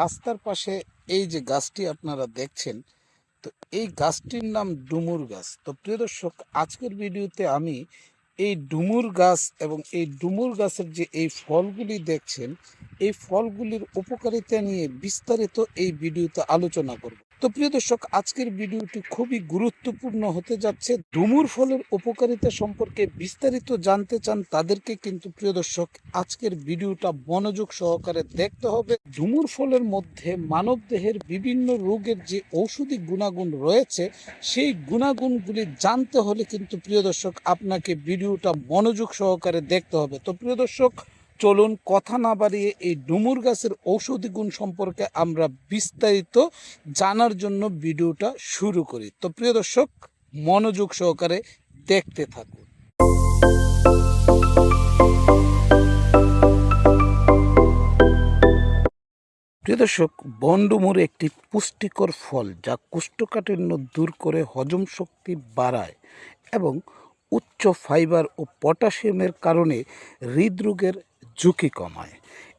রাস্তার পাশে এই যে গাছটি আপনারা দেখছেন, তো এই গাছটির নাম ডুমুর গাছ। তো প্রিয় দর্শক, আজকের ভিডিওতে আমি এই ডুমুর গাছ এবং এই ডুমুর গাছের যে এই ফলগুলি দেখছেন, এই ফলগুলির উপকারিতা নিয়ে বিস্তারিত এই ভিডিওতে আলোচনা করব। তো প্রিয় দর্শক, আজকের ভিডিওটি খুবই গুরুত্বপূর্ণ হতে যাচ্ছে। ডুমুর ফলের উপকারিতা সম্পর্কে বিস্তারিত জানতে চান তাদেরকে কিন্তু প্রিয় দর্শক, আজকের ভিডিওটা মনোযোগ সহকারে দেখতে হবে। ডুমুর ফলের মধ্যে মানব দেহের বিভিন্ন রোগের যে ঔষধি গুণাগুণ রয়েছে, সেই গুণাগুণগুলি জানতে হলে কিন্তু প্রিয় দর্শক, আপনাকে ভিডিওটা মনোযোগ সহকারে দেখতে হবে। তো প্রিয় দর্শক চলুন কথা না বাড়িয়ে এই ডুমুর গাছের ঔষধি গুণ সম্পর্কে আমরা বিস্তারিত জানার জন্য ভিডিওটা শুরু করি। তো প্রিয় দর্শক, মনোযোগ সহকারে দেখতে থাকুন। প্রিয় দর্শক বনডুমুর একটি পুষ্টিকর ফল যা কোষ্ঠকাঠিন্য দূর করে হজম শক্তি বাড়ায় এবং উচ্চ ফাইবার ও পটাশিয়ামের কারণে হৃদরোগের ঝুঁকি কমায়।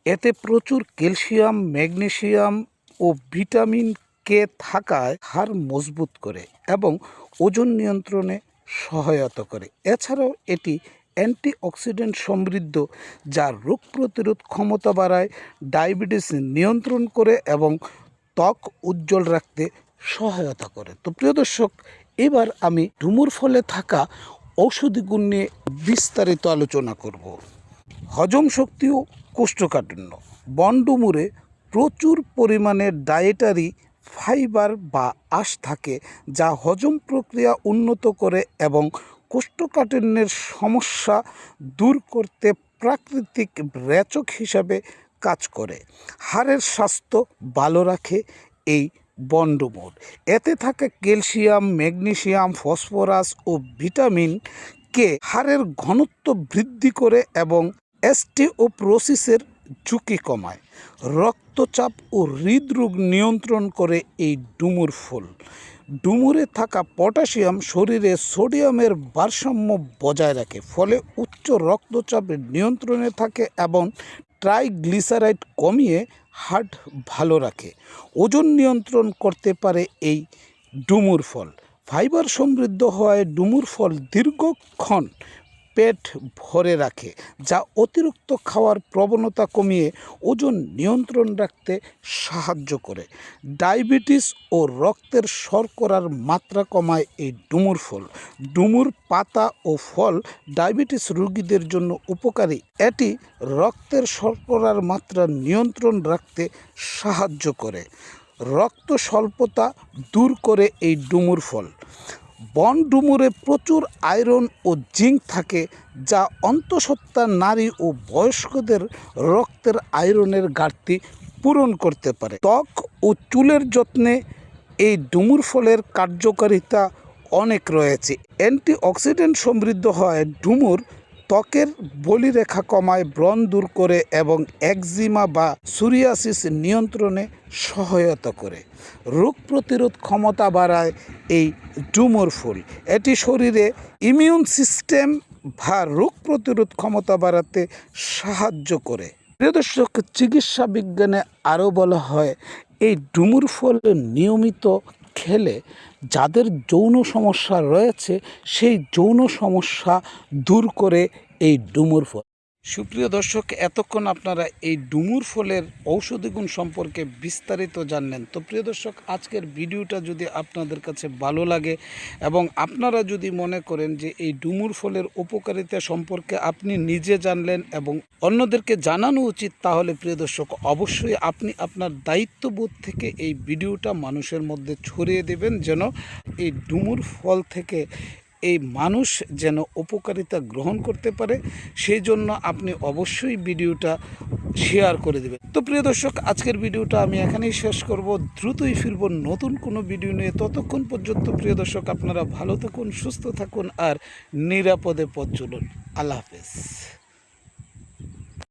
এতে প্রচুর ক্যালসিয়াম, ম্যাগনেসিয়াম ও ভিটামিন কে থাকায় হাড় মজবুত করে এবং ওজন নিয়ন্ত্রণে সহায়তা করে। এছাড়াও এটি অ্যান্টিঅক্সিডেন্ট সমৃদ্ধ, যা রোগ প্রতিরোধ ক্ষমতা বাড়ায়, ডায়াবেটিস নিয়ন্ত্রণ করে এবং ত্বক উজ্জ্বল রাখতে সহায়তা করে। তো প্রিয় দর্শক, এবার আমি ডুমুর ফলে থাকা ঔষধি গুণ নিয়ে বিস্তারিত আলোচনা করব। হজম শক্তি ও কোষ্ঠকাঠিন্য। বনডুমুরে প্রচুর পরিমাণে ডায়েটারি ফাইবার বা আঁশ থাকে, যা হজম প্রক্রিয়া উন্নত করে এবং কোষ্ঠকাঠিন্যের সমস্যা দূর করতে প্রাকৃতিক রেচক হিসাবে কাজ করে। হাড়ের স্বাস্থ্য ভালো রাখে এই বন্ডমোর। এতে থাকে ক্যালসিয়াম, ম্যাগনেসিয়াম, ফসফরাস ও ভিটামিন কে হাড়ের ঘনত্ব বৃদ্ধি করে এবং অ্যাস্টিওপ্রোসিসের ঝুঁকি কমায়। রক্তচাপ ও হৃদরোগ নিয়ন্ত্রণ করে এই ডুমুর ফুল। ডুমুরে থাকা পটাশিয়াম শরীরে সোডিয়ামের ভারসাম্য বজায় রাখে, ফলে উচ্চ রক্তচাপের নিয়ন্ত্রণে থাকে এবং ট্রাইগ্লিসারাইড কমিয়ে হার্ট ভালো রাখে। ওজন নিয়ন্ত্রণ করতে পারে এই ডুমুর ফল। ফাইবার সমৃদ্ধ হওয়ায় ডুমুর ফল দীর্ঘক্ষণ পেট ভরে রাখে, যা অতিরিক্ত খাওয়ার প্রবণতা কমিয়ে ওজন নিয়ন্ত্রণ রাখতে সাহায্য করে। ডায়াবেটিস ও রক্তের শর্করার মাত্রা কমায় এই ডুমুর ফল। ডুমুর পাতা ও ফল ডায়াবেটিস রোগীদের জন্য উপকারী। এটি রক্তের শর্করার মাত্রা নিয়ন্ত্রণ রাখতে সাহায্য করে। রক্ত স্বল্পতা দূর করে এই ডুমুর ফল। বন ডুমুরে প্রচুর আয়রন ও জিঙ্ক থাকে, যা অন্তঃসত্ত্বা নারী ও বয়স্কদের রক্তের আয়রনের ঘাটতি পূরণ করতে পারে। ত্বক ও চুলের যত্নে এই ডুমুর ফলের কার্যকারিতা অনেক রয়েছে। অ্যান্টিঅক্সিডেন্ট সমৃদ্ধ হয় ডুমুর ত্বকের বলিরেখা কমায় ব্রণ দূর করে এবং একজিমা বা সুরিয়াসিস নিয়ন্ত্রণে সহায়তা করে। রোগ প্রতিরোধ ক্ষমতা বাড়ায় এই ডুমুর ফুল। এটি শরীরে ইমিউন সিস্টেম বা রোগ প্রতিরোধ ক্ষমতা বাড়াতে সাহায্য করে। প্রিয় দর্শক, চিকিৎসা বিজ্ঞানে আরও বলা হয়, এই ডুমুর ফল নিয়মিত খেলে যাদের যৌন সমস্যা রয়েছে সেই যৌন সমস্যা দূর করে এই ডুমুর ফল। সুপ্রিয় দর্শক, এতক্ষণ আপনারা এই ডুমুর ফলের ঔষধি গুণ সম্পর্কে বিস্তারিত জানলেন। তো প্রিয় দর্শক, আজকের ভিডিওটা যদি আপনাদের কাছে ভালো লাগে এবং আপনারা যদি মনে করেন যে এই ডুমুর ফলের উপকারিতা সম্পর্কে আপনি নিজে জানলেন এবং অন্যদেরকে জানানো উচিত, তাহলে প্রিয় দর্শক, অবশ্যই আপনি আপনার দায়িত্ববোধ থেকে এই ভিডিওটা মানুষের মধ্যে ছড়িয়ে দেবেন যেন এই ডুমুর ফল থেকে এই মানুষ যেন উপকারিতা গ্রহণ করতে পারে সেই জন্য আপনি অবশ্যই ভিডিওটা শেয়ার করে দেবেন। তো প্রিয় দর্শক, আজকের ভিডিওটা আমি এখানেই শেষ করব। দ্রুতই ফিরব নতুন কোনো ভিডিও নিয়ে। ততক্ষণ পর্যন্ত প্রিয় দর্শক, আপনারা ভালো থাকুন, সুস্থ থাকুন আর নিরাপদে পথ চলুন। আল্লাহ হাফেজ।